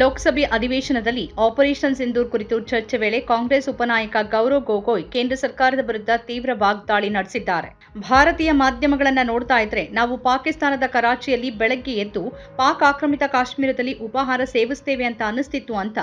ಲೋಕಸಭೆ ಅಧಿವೇಶನದಲ್ಲಿ ಆಪರೇಷನ್ ಸಿಂಧೂರ್ ಕುರಿತು ಚರ್ಚೆ ವೇಳೆ ಕಾಂಗ್ರೆಸ್ ಉಪನಾಯಕ ಗೌರವ್ ಗೊಗೊಯ್ ಕೇಂದ್ರ ಸರ್ಕಾರದ ವಿರುದ್ಧ ತೀವ್ರ ವಾಗ್ದಾಳಿ ನಡೆಸಿದ್ದಾರೆ. ಭಾರತೀಯ ಮಾಧ್ಯಮಗಳನ್ನ ನೋಡ್ತಾ ಇದ್ರೆ ನಾವು ಪಾಕಿಸ್ತಾನದ ಕರಾಚಿಯಲ್ಲಿ ಬೆಳಗ್ಗೆ ಎದ್ದು ಪಾಕ್ ಆಕ್ರಮಿತ ಕಾಶ್ಮೀರದಲ್ಲಿ ಉಪಹಾರ ಸೇವಿಸ್ತೇವೆ ಅಂತ ಅನಿಸ್ತಿತ್ತು ಅಂತ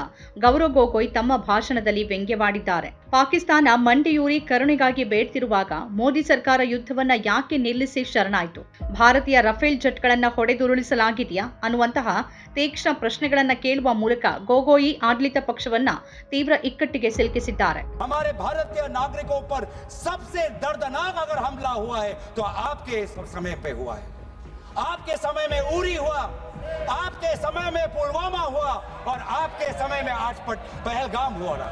ಗೌರವ್ ಗೊಗೊಯ್ ತಮ್ಮ ಭಾಷಣದಲ್ಲಿ ವ್ಯಂಗ್ಯವಾಡಿದ್ದಾರೆ. ಪಾಕಿಸ್ತಾನ ಮಂಡಿಯೂರಿ ಕರುಣೆಗಾಗಿ ಬೇಡ್ತಿರುವಾಗ ಮೋದಿ ಸರ್ಕಾರ ಯುದ್ಧವನ್ನ ಯಾಕೆ ನಿಲ್ಲಿಸಿ ಶರಣಾಯಿತು ಭಾರತೀಯ ರಫೇಲ್ ಜೆಟ್ಗಳನ್ನ ಹೊಡೆದುರುಳಿಸಲಾಗಿದೆಯಾ ಅನ್ನುವಂತಹ ತೀಕ್ಷ್ಣ ಪ್ರಶ್ನೆಗಳನ್ನ ಕೇಳುವ ಮೂಲಕ ಗೋಗೋಯಿ ಆಡಳಿತ ಪಕ್ಷವನ್ನ ತೀವ್ರ ಇಕ್ಕಟ್ಟಿಗೆ ಸಿಲುಕಿಸಿದ್ದಾರೆ हमारे भारतीय नागरिकों पर सबसे दर्दनाक अगर हमला हुआ है तो आपके इस समय पे हुआ है आपके समय में उरी हुआ आपके समय में पुलवामा हुआ और आपके समय में आज पट- पहलगाम हुआ रहा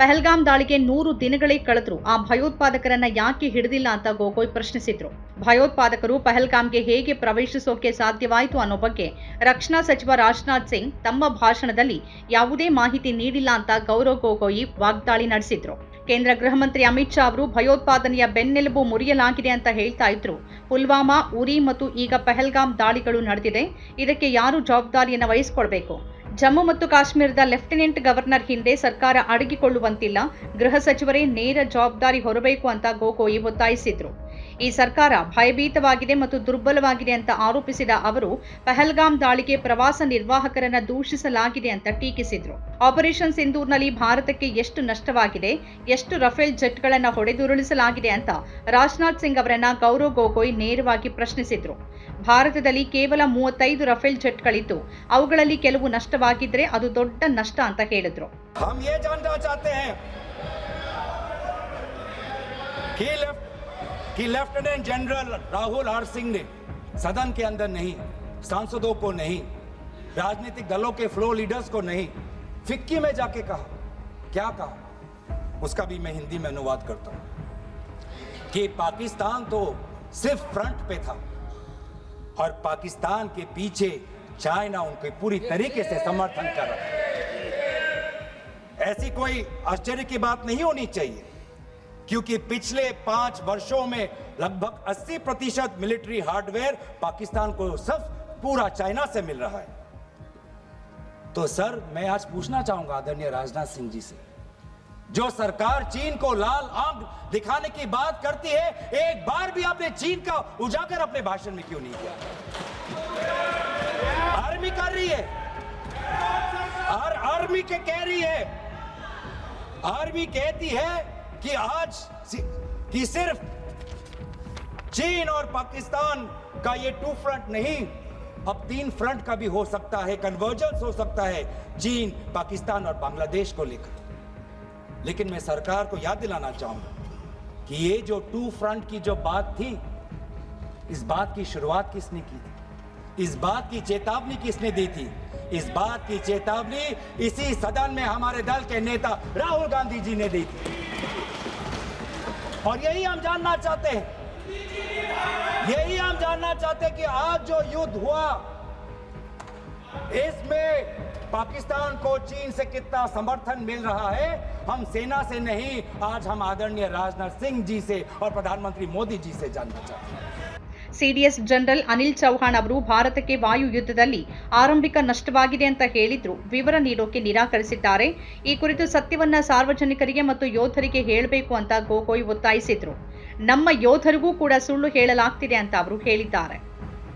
ಪಹಲ್ಗಾಮ್ ದಾಳಿಗೆ ನೂರು ದಿನಗಳೇ ಕಳೆದ್ರು. ಆ ಭಯೋತ್ಪಾದಕರನ್ನ ಯಾಕೆ ಹಿಡಿದಿಲ್ಲ ಅಂತ ಗೋಗೊಯ್ ಪ್ರಶ್ನಿಸಿದ್ರು. ಭಯೋತ್ಪಾದಕರು ಪಹಲ್ಗಾಮ್ಗೆ ಹೇಗೆ ಪ್ರವೇಶಿಸೋಕೆ ಸಾಧ್ಯವಾಯಿತು ಅನ್ನೋ ಬಗ್ಗೆ ರಕ್ಷಣಾ ಸಚಿವ ರಾಜನಾಥ್ ಸಿಂಗ್ ತಮ್ಮ ಭಾಷಣದಲ್ಲಿ ಯಾವುದೇ ಮಾಹಿತಿ ನೀಡಿಲ್ಲ ಅಂತ ಗೌರವ್ ಗೊಗೋಯಿ ವಾಗ್ದಾಳಿ ನಡೆಸಿದ್ರು. ಕೇಂದ್ರ ಗೃಹ ಮಂತ್ರಿ ಅಮಿತ್ ಶಾ ಅವರು ಭಯೋತ್ಪಾದನೆಯ ಬೆನ್ನೆಲುಬು ಮುರಿಯಲಾಗಿದೆ ಅಂತ ಹೇಳ್ತಾ ಇದ್ರು. ಪುಲ್ವಾಮಾ, ಉರಿ ಮತ್ತು ಈಗ ಪೆಹಲ್ಗಾಮ್ ದಾಳಿಗಳು ನಡೆದಿದೆ. ಇದಕ್ಕೆ ಯಾರು ಜವಾಬ್ದಾರಿಯನ್ನು ವಹಿಸಿಕೊಳ್ಬೇಕು? ಜಮ್ಮು ಮತ್ತು ಕಾಶ್ಮೀರದ ಲೆಫ್ಟಿನೆಂಟ್ ಗವರ್ನರ್ ಹಿಂದೆ ಸರ್ಕಾರ ಅಡಗಿಕೊಳ್ಳುವಂತಿಲ್ಲ. ಗೃಹ ಸಚಿವರೇ ನೇರ ಜವಾಬ್ದಾರಿ ಹೊರಬೇಕು ಅಂತ ಗೊಗೋಯಿ ಒತ್ತಾಯಿಸಿದ್ರು. ಈ ಸರ್ಕಾರ ಭಯಭೀತವಾಗಿದೆ ಮತ್ತು ದುರ್ಬಲವಾಗಿದೆ ಅಂತ ಆರೋಪಿಸಿದ ಅವರು ಪಹಲ್ಗಾಮ್ ದಾಳಿಗೆ ಪ್ರವಾಸ ನಿರ್ವಾಹಕರನ್ನ ದೂಷಿಸಲಾಗಿದೆ ಅಂತ ಟೀಕಿಸಿದ್ರು ಆಪರೇಷನ್ ಸಿಂಧೂರ್ನಲ್ಲಿ ಭಾರತಕ್ಕೆ ಎಷ್ಟು ನಷ್ಟವಾಗಿದೆ ಎಷ್ಟು ರಫೇಲ್ ಜೆಟ್ಗಳನ್ನ ಹೊಡೆದುರುಳಿಸಲಾಗಿದೆ ಅಂತ ರಾಜನಾಥ್ ಸಿಂಗ್ ಅವರನ್ನ ಗೌರವ್ ಗೊಗೊಯ್ ನೇರವಾಗಿ ಪ್ರಶ್ನಿಸಿದ್ರು ಭಾರತದಲ್ಲಿ ಕೇವಲ ಮೂವತ್ತೈದು ರಫೇಲ್ ಜೆಟ್ಗಳಿದ್ದು ಅವುಗಳಲ್ಲಿ ಕೆಲವು ನಷ್ಟವಾಗಿದ್ರೆ ಅದು ದೊಡ್ಡ ನಷ್ಟ ಅಂತ ಹೇಳಿದ್ರು हम ये जानना चाहते हैं कि लेफ्ट कि lieutenant general Rahul R Singh ने सदन के अंदर नहीं, सांसदों को नहीं, राजनीतिक दलों के फ्लो लीडर्स को नहीं, फिक्की में जाके कहा। क्या कहा? उसका भी मैं हिंदी में अनुवाद करता हूँ कि पाकिस्तान तो सिर्फ़ फ्रंट पे था और पाकिस्तान के पीछे चाइना उनके पूरी तरीके से समर्थन कर रहा है। ऐसी कोई आश्चर्य की बात नहीं होनी चाहिए। क्योंकि पिछले पाँच वर्षों में लगभग 80 प्रतिशत मिलिट्री हार्डवेयर पाकिस्तान को सब पूरा चाइना से मिल रहा है। तो सर मैं आज पूछना चाहूँगा आदरणीय राजनाथ सिंह जी से जो सरकार चीन को लाल आँख दिखाने की बात करती है एक बार भी आपने चीन का उजागर अपने भाषण में क्यों नहीं किया? आर्मी कर रही है। आर, आर्मी के कह रही है। आर्मी कहती है कि आज कि सिर्फ़ चीन और पाकिस्तान का ये टू फ्रंट नहीं, अब तीन फ्रंट का भी हो सकता है कन्वर्जेंस हो सकता है, चीन, पाकिस्तान और बांग्लादेश को लेकर। लेकिन मैं सरकार को याद दिलाना चाहूँगा कि ये जो टू फ्रंट की जो बात थी, इस बात की शुरुआत किसने की थी? इस बात की चेतावनी किसने दी थी? इस बात की चेतावनी इसी सदन में हमारे दल के नेता राहुल गांधी जी ने दी थी। और यही हम जानना चाहते हैं। यही हम जानना चाहते हैं कि आज जो युद्ध हुआ, इसमें पाकिस्तान को चीन से कितना समर्थन मिल रहा है, हम सेना से नहीं, आज हम आदरणीय राजनाथ सिंह जी से और प्रधानमंत्री मोदी जी से जानना चाहते हैं। ಸಿಡಿಎಸ್ ಜನರಲ್ ಅನಿಲ್ ಚೌಹಾಣ್ ಅವರು ಭಾರತಕ್ಕೆ ವಾಯು ಯುದ್ಧದಲ್ಲಿ ಆರಂಭಿಕ ನಷ್ಟವಾಗಿದೆ ಅಂತ ಹೇಳಿದ್ರು ವಿವರ ನೀಡೋಕೆ ನಿರಾಕರಿಸಿದ್ದಾರೆ ಈ ಕುರಿತು ಸತ್ಯವನ್ನ ಸಾರ್ವಜನಿಕರಿಗೆ ಮತ್ತು ಯೋಧರಿಗೆ ಹೇಳಬೇಕು ಅಂತ ಗೋಗೊಯ್ ಒತ್ತಾಯಿಸಿದ್ರು ನಮ್ಮ ಯೋಧರಿಗೂ ಕೂಡ ಸುಳ್ಳು ಹೇಳಲಾಗ್ತಿದೆ ಅಂತ ಅವರು ಹೇಳಿದ್ದಾರೆ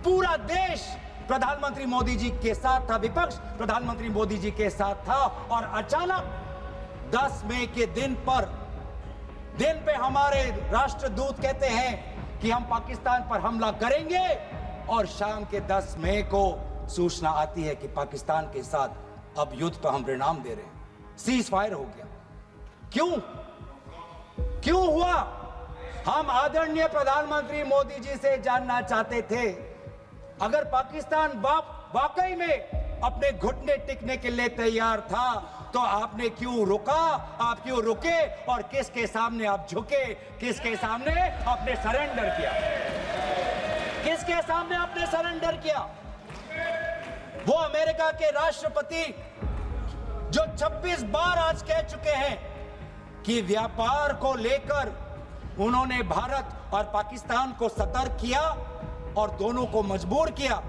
पूरा देश प्रधानमंत्री मोदी जी के साथ था विपक्ष प्रधानमंत्री मोदी जी के साथ था और अचानक 10 मई के दिन पर दिन पे हमारे राष्ट्रदूत कहते हैं कि हम पाकिस्तान पर हमला करेंगे और शाम के 10 मई को सूचना आती है कि पाकिस्तान के साथ अब युद्ध पर हम परिणाम दे रहे हैं। सीज फायर हो गया। क्यों? क्यों हुआ? हम आदरणीय प्रधानमंत्री मोदी जी से जानना चाहते थे, अगर पाकिस्तान वाकई में अपने घुटने टिकने के लिए तैयार था तो आपने क्यों रुका? आप क्यों रुके? और किसके सामने आप झुके? किसके सामने आपने सरेंडर किया? किसके सामने आपने सरेंडर किया? वो अमेरिका के राष्ट्रपति जो 26 बार आज कह चुके हैं कि व्यापार को लेकर उन्होंने भारत और पाकिस्तान को सतर्क किया और दोनों को मजबूर किया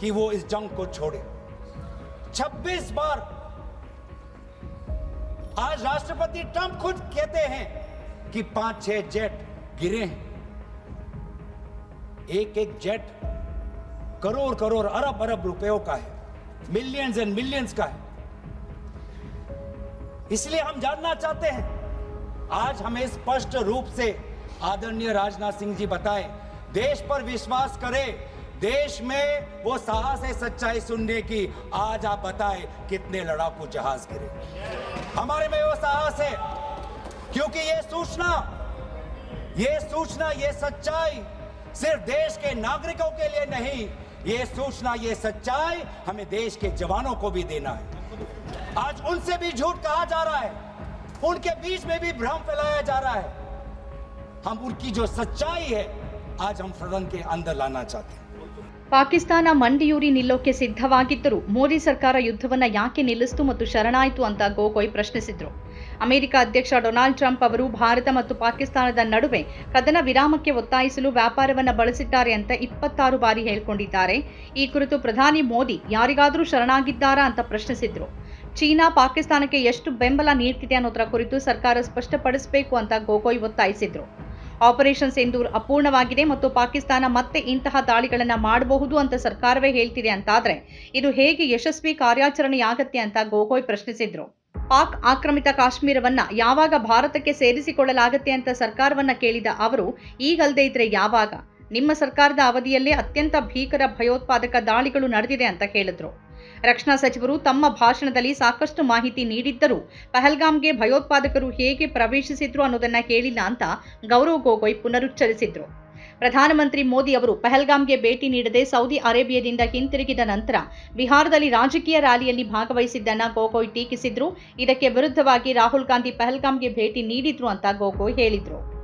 कि वो इस जंग को छोड़े। 26 बार आज राष्ट्रपति ट्रंप खुद कहते हैं कि पाँच, छह जेट गिरे हैं। एक एक जेट करोड़ करोड़ अरब अरब रुपयों का है। मिलियंस एंड मिलियंस का है। इसलिए हम जानना चाहते हैं, आज हमें स्पष्ट रूप से आदरणीय राजनाथ सिंह जी बताएँ, देश पर विश्वास करें देश में वो साहस है सच्चाई सुनने की। आज आप बताएँ कितने लड़ाकू जहाज़ गिरे। हमारे में वो साहस है, क्योंकि ये सूचना ये सूचना, ये सच्चाई सिर्फ़ देश के नागरिकों के लिए नहीं, ये सूचना, ये सच्चाई हमें देश के जवानों को भी देना है। आज उनसे भी झूठ कहा जा रहा है, उनके बीच में भी भ्रम फैलाया जा रहा है। हम उनकी जो सच्चाई है, आज हम सदन के अंदर लाना चाहते हैं। ಪಾಕಿಸ್ತಾನ ಮಂಡಿಯೂರಿ ನಿಲ್ಲೋಕೆ ಸಿದ್ಧವಾಗಿದ್ದರೂ ಮೋದಿ ಸರ್ಕಾರ ಯುದ್ಧವನ್ನ ಯಾಕೆ ನಿಲ್ಲಿಸ್ತು ಮತ್ತು ಶರಣಾಯಿತು ಅಂತ ಗೋಗೊಯ್ ಪ್ರಶ್ನಿಸಿದ್ರು. ಅಮೆರಿಕ ಅಧ್ಯಕ್ಷ ಡೊನಾಲ್ಡ್ ಟ್ರಂಪ್ ಅವರು ಭಾರತ ಮತ್ತು ಪಾಕಿಸ್ತಾನದ ನಡುವೆ ಕದನ ವಿರಾಮಕ್ಕೆ ಒತ್ತಾಯಿಸಲು ವ್ಯಾಪಾರವನ್ನ ಬಳಸಿದ್ದಾರೆ ಅಂತ ಇಪ್ಪತ್ತಾರು ಬಾರಿ ಹೇಳಿಕೊಂಡಿದ್ದಾರೆ. ಈ ಕುರಿತು ಪ್ರಧಾನಿ ಮೋದಿ ಯಾರಿಗಾದರೂ ಶರಣಾಗಿದ್ದಾರಾ ಅಂತ ಪ್ರಶ್ನಿಸಿದ್ರು. ಚೀನಾ ಪಾಕಿಸ್ತಾನಕ್ಕೆ ಎಷ್ಟು ಬೆಂಬಲ ನೀಡ್ತಿದೆ ಅನ್ನೋದರ ಕುರಿತು ಸರ್ಕಾರ ಸ್ಪಷ್ಟಪಡಿಸಬೇಕು ಅಂತ ಗೋಗೊಯ್ ಒತ್ತಾಯಿಸಿದ್ರು. ಆಪರೇಷನ್ ಎಂದು ಅಪೂರ್ಣವಾಗಿದೆ ಮತ್ತು ಪಾಕಿಸ್ತಾನ ಮತ್ತೆ ಇಂತಹ ದಾಳಿಗಳನ್ನು ಮಾಡಬಹುದು ಅಂತ ಸರ್ಕಾರವೇ ಹೇಳ್ತಿದೆ ಅಂತಾದ್ರೆ ಇದು ಹೇಗೆ ಯಶಸ್ವಿ ಕಾರ್ಯಾಚರಣೆಯಾಗತ್ತೆ ಅಂತ ಗೋಗೊಯ್ ಪ್ರಶ್ನಿಸಿದ್ರು. ಪಾಕ್ ಆಕ್ರಮಿತ ಕಾಶ್ಮೀರವನ್ನ ಯಾವಾಗ ಭಾರತಕ್ಕೆ ಸೇರಿಸಿಕೊಳ್ಳಲಾಗತ್ತೆ ಅಂತ ಸರ್ಕಾರವನ್ನ ಕೇಳಿದ ಅವರು, ಈಗಲ್ದೇ ಇದ್ರೆ ಯಾವಾಗ? ನಿಮ್ಮ ಸರ್ಕಾರದ ಅವಧಿಯಲ್ಲೇ ಅತ್ಯಂತ ಭೀಕರ ಭಯೋತ್ಪಾದಕ ದಾಳಿಗಳು ನಡೆದಿದೆ ಅಂತ ಹೇಳಿದ್ರು. ರಕ್ಷಣಾ ಸಚಿವರು ತಮ್ಮ ಭಾಷಣದಲ್ಲಿ ಸಾಕಷ್ಟು ಮಾಹಿತಿ ನೀಡಿದ್ದರೂ ಪಹಲ್ಗಾಮ್ಗೆ ಭಯೋತ್ಪಾದಕರು ಹೇಗೆ ಪ್ರವೇಶಿಸಿದ್ರು ಅನ್ನೋದನ್ನ ಕೇಳಿಲ್ಲ ಅಂತ ಗೌರವ್ ಗೊಗೊಯ್ ಪುನರುಚ್ಚರಿಸಿದ್ರು. ಪ್ರಧಾನಮಂತ್ರಿ ಮೋದಿ ಅವರು ಪಹಲ್ಗಾಮ್ಗೆ ಭೇಟಿ ನೀಡದೆ ಸೌದಿ ಅರೇಬಿಯಾದಿಂದ ಹಿಂತಿರುಗಿದ ನಂತರ ಬಿಹಾರದಲ್ಲಿ ರಾಜಕೀಯ ರ್ಯಾಲಿಯಲ್ಲಿ ಭಾಗವಹಿಸಿದ್ದನ್ನ ಗೊಗೊಯ್ ಟೀಕಿಸಿದ್ರು. ಇದಕ್ಕೆ ವಿರುದ್ಧವಾಗಿ ರಾಹುಲ್ ಗಾಂಧಿ ಪಹಲ್ಗಾಮ್ಗೆ ಭೇಟಿ ನೀಡಿದ್ರು ಅಂತ ಗೊಗೊಯ್ ಹೇಳಿದ್ರು.